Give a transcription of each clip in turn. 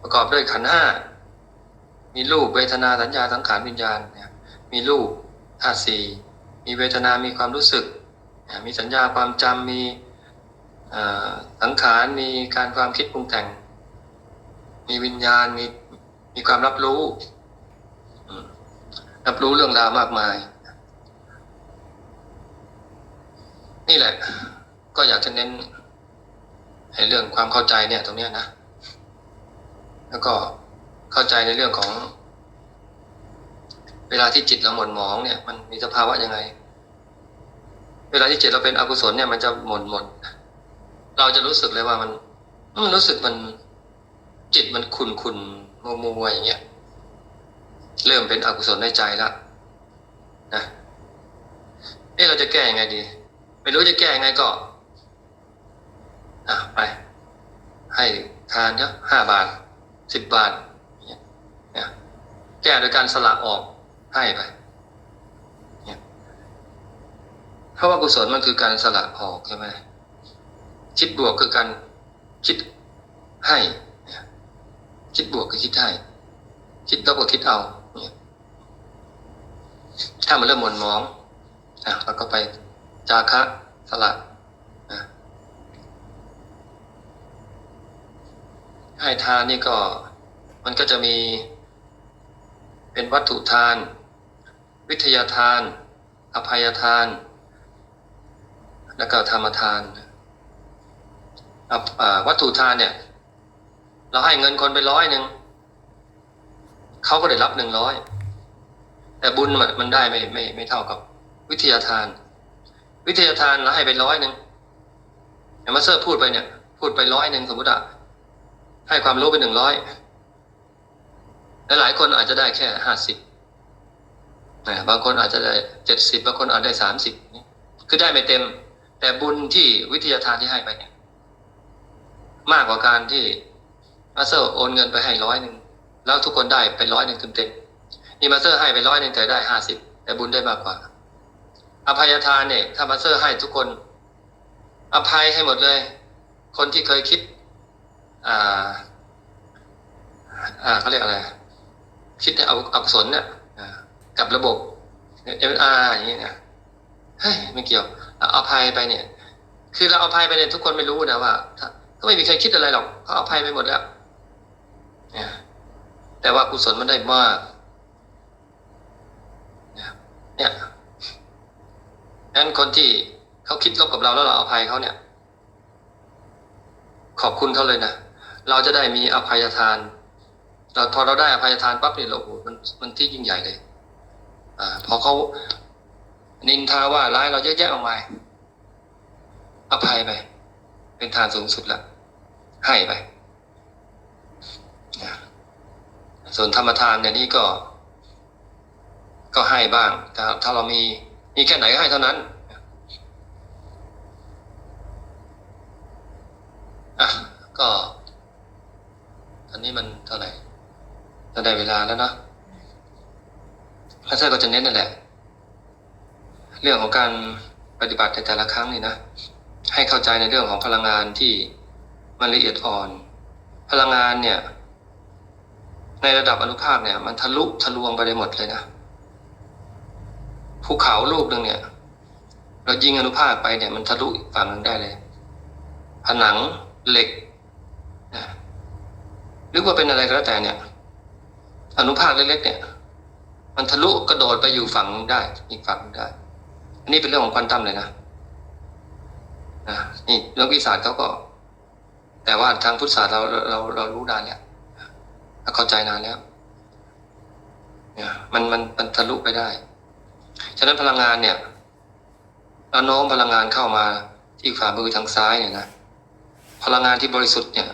ประกอบด้วยขันห้ามีรูปเวทนาสัญญาสังขารวิญญาณเนี่ยมีรูปธาตุสี่มีเวทนา มีความรู้สึก มีสัญญาความจำมีสังขารมีการความคิดปรุงแต่ง มีวิญญาณมีมีความรับรู้ รับรู้เรื่องราวมากมาย นี่แหละ ก็อยากจะเน้นในเรื่องความเข้าใจเนี่ย ตรงเนี้ยนะ แล้วก็เข้าใจในเรื่องของ เวลาที่จิตเราหม่นหมองเนี่ย มันมีสภาวะยังไง เวลาที่จิตเราเป็นอกุศลเนี่ยมันจะหม่นหม่นเราจะรู้สึกเลยว่ามันมันรู้สึกมันจิตมันขุนขุนมัวมัวอย่างเงี้ยเริ่มเป็นอกุศลในใจแล้วนะเอ๊ะเราจะแก้ยังไงดี ไม่รู้จะแก้ยังไงก็ อะไป ให้ทานเนาะห้าบาท สิบบาทเนี่ยแก้โดยการสละออกให้ไปเนี่ยเพราะว่ากุศลมันคือการสละออกใช่ไหมคิดบวกคือการคิดให้เนี่ยคิดบวกคือคิดให้คิดลบกับคิดเอาเนี่ยถ้ามันเริ่มหม่นหมองอะเราก็ไปจาคะสละ ให้ทานนี่ก็มันก็จะมี เป็นวัตถุทาน วิทยาทาน อภัยทาน แล้วก็ธรรมทานวัตถุทานเนี่ย เราให้เงินคนไปร้อยหนึ่งเขาก็ได้รับหนึ่งร้อยแต่บุญมันได้ไม่ไม่ไม่เท่ากับ วิทยาทาน วิทยาทานเราให้ไปร้อยหนึ่งอย่างมาเซอร์พูดไปเนี่ย พูดไปร้อยหนึ่งสมมติอะ ให้ความรู้ไปหนึ่งร้อยหลายคนอาจจะได้แค่ห้าสิบบางคนอาจจะได้เจ็ดสิบบางคนอาจได้สามสิบคือได้ไม่เต็ม แต่บุญที่วิทยาทานที่ให้ไปเนี่ยมากกว่าการที่มาสเตอร์โอนเงินไปให้ร้อยหนึ่งแล้วทุกคนได้ไปร้อยหนึ่งเต็มๆนี่มาสเตอร์ให้ไปร้อยหนึ่งแต่ได้ห้าสิบแต่บุญได้มากกว่า อภัยทานเนี่ย ถ้ามาสเตอร์ให้ทุกคน อภัยให้หมดเลย คนที่เคยคิด อ่า อ่าเขาเรียกอะไร คิดเอาอักษรเนี่ยกับระบบเอ็มอาร์อย่างเงี้ยเฮ้ยไม่เกี่ยวเอาอภัยไปเนี่ย คือเราเอาภัยไปเนี่ยทุกคนไม่รู้นะว่าก็ไม่มีใครคิดอะไรหรอกเขาเอาภัยไปหมดแล้วเนี่ยแต่ว่ากุศลมันได้มากเนี่ยนั้นคนที่เขาคิดลบกับเราแล้วเราเอาภัยเขาเนี่ย ขอบคุณเขาเลยนะ เราจะได้มีอภัยทาน เราพอเราได้อภัยทานปั๊บเนี่ยเราโอ้โหมันมันที่ยิ่งใหญ่เลย อ่า พอเขานินทาว่าร้ายเราเยอะแยะออกมาอภัยไป เป็นทานสูงสุดละให้ไปส่วนธรรมทานเนี่ยนี่ก็ ก็ให้บ้างถ้าถ้าเรามีมีแค่ไหนก็ให้เท่านั้น อะก็ตอ นนี้มันเท่าไหร่จะได้เวลาแล้วเนาะพระเจ้าก็จะเน้นนั่นแหละ เรื่องของการปฏิบัติในแต่ละครั้งนี่นะ ให้เข้าใจในเรื่องของพลังงานที่มันละเอียดอ่อน พลังงานเนี่ย ในระดับอนุภาคเนี่ย มันทะลุทะลวงไปได้หมดเลยนะภูเขาลูกหนึ่งเนี่ย เรายิงอนุภาคไปเนี่ย มันทะลุอีกฝั่งหนึ่งได้เลย ผนังเหล็ก หรือว่าเป็นอะไรก็แล้วแต่เนี่ย อนุภาคเล็กๆเนี่ย มันทะลุกระโดดไปอยู่ฝั่งได้อีกฝั่งได้ อันนี้เป็นเรื่องของควอนตัมเลยนะนะนี่เรื่องวิสาสตร์เขาก็ แต่ว่าทางพุทธศาสตร์เราเราเรารู้นานแล้วเราเข้าใจนานแล้วเนี่ยมันมันมันทะลุไปได้ ฉะนั้นพลังงานเนี่ยเราโน้มพลังงานเข้ามาที่ฝ่ามือทางซ้ายเนี่ยนะพลังงานที่บริสุทธิ์เนี่ย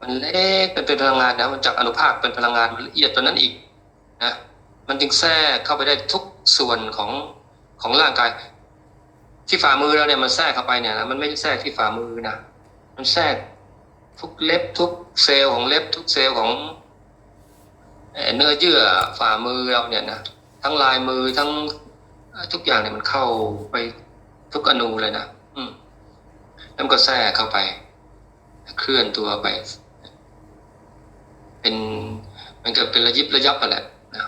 มันเล็กเป็นเป็นพลังงานนะมันจากอนุภาคเป็นพลังงานละเอียดตัวนั้นอีกนะมันจึงแทรกเข้าไปได้ทุกส่วนของของร่างกาย ที่ฝ่ามือเราเนี่ยมันแทรกเข้าไปเนี่ยนะมันไม่ใช่แทรกที่ฝ่ามือนะมันแทรกทุกเล็บทุกเซลล์ของเล็บทุกเซลล์ของเอ่อเนื้อเยื่อฝ่ามือเราเนี่ยนะทั้งลายมือทั้งทุกอย่างเนี่ยมันเข้าไปทุกอนูเลยนะ อืมแล้วมันก็แทรกเข้าไป เคลื่อนตัวไป เป็นเป็นมันเกิดเป็นระยิบระยับไปแหละนะ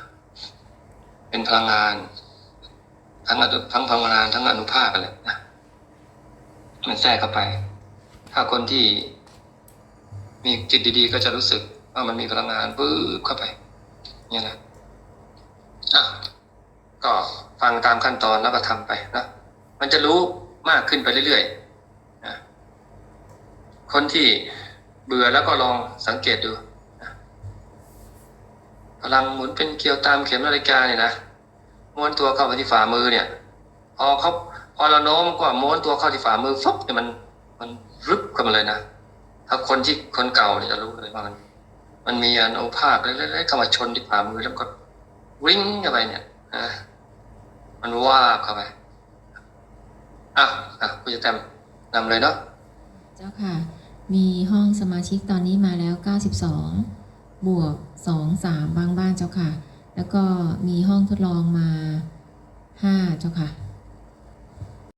เป็นพลังงาน ทั้งทั้งพลังงานทั้งอนุภาคกันแหละนะมันแทรกเข้าไป ถ้าคนที่มีจิตดีๆ ก็จะรู้สึกว่ามันมีพลังงานปึ๊บเข้าไปเนี่ยนะอะก็ฟังตามขั้นตอนแล้วก็ทำไปนะมันจะรู้มากขึ้นไปเรื่อยๆนะคนที่เบื่อแล้วก็ลองสังเกตดู พลังหมุนเป็นเกลียวตามเข็มนาฬิกาเนี่ยนะม้วนตัวเข้าไปที่ฝ่ามือเนี่ย พอเขาพอเราโน้มก็ม้วนตัวเข้าที่ฝ่ามือฟุบเนี่ยมัน มันรึบเข้ามาเลยนะถ้าคนที่คนเก่าเนี่ยจะรู้เลยว่ามันมันมีอนุภาคเล็กๆเข้ามาชนที่ฝ่ามือแล้วก็วิ่งเข้าไปเนี่ยนะมันว่าบเข้าไปอะอะคุณจะแตมนำเลยเนาะเจ้าค่ะ มีห้องสมาชิกตอนนี้มาแล้ว92 บวก 2 3 บางบ้านเจ้าค่ะ แล้วก็มีห้องทดลองมา 5 เจ้าค่ะ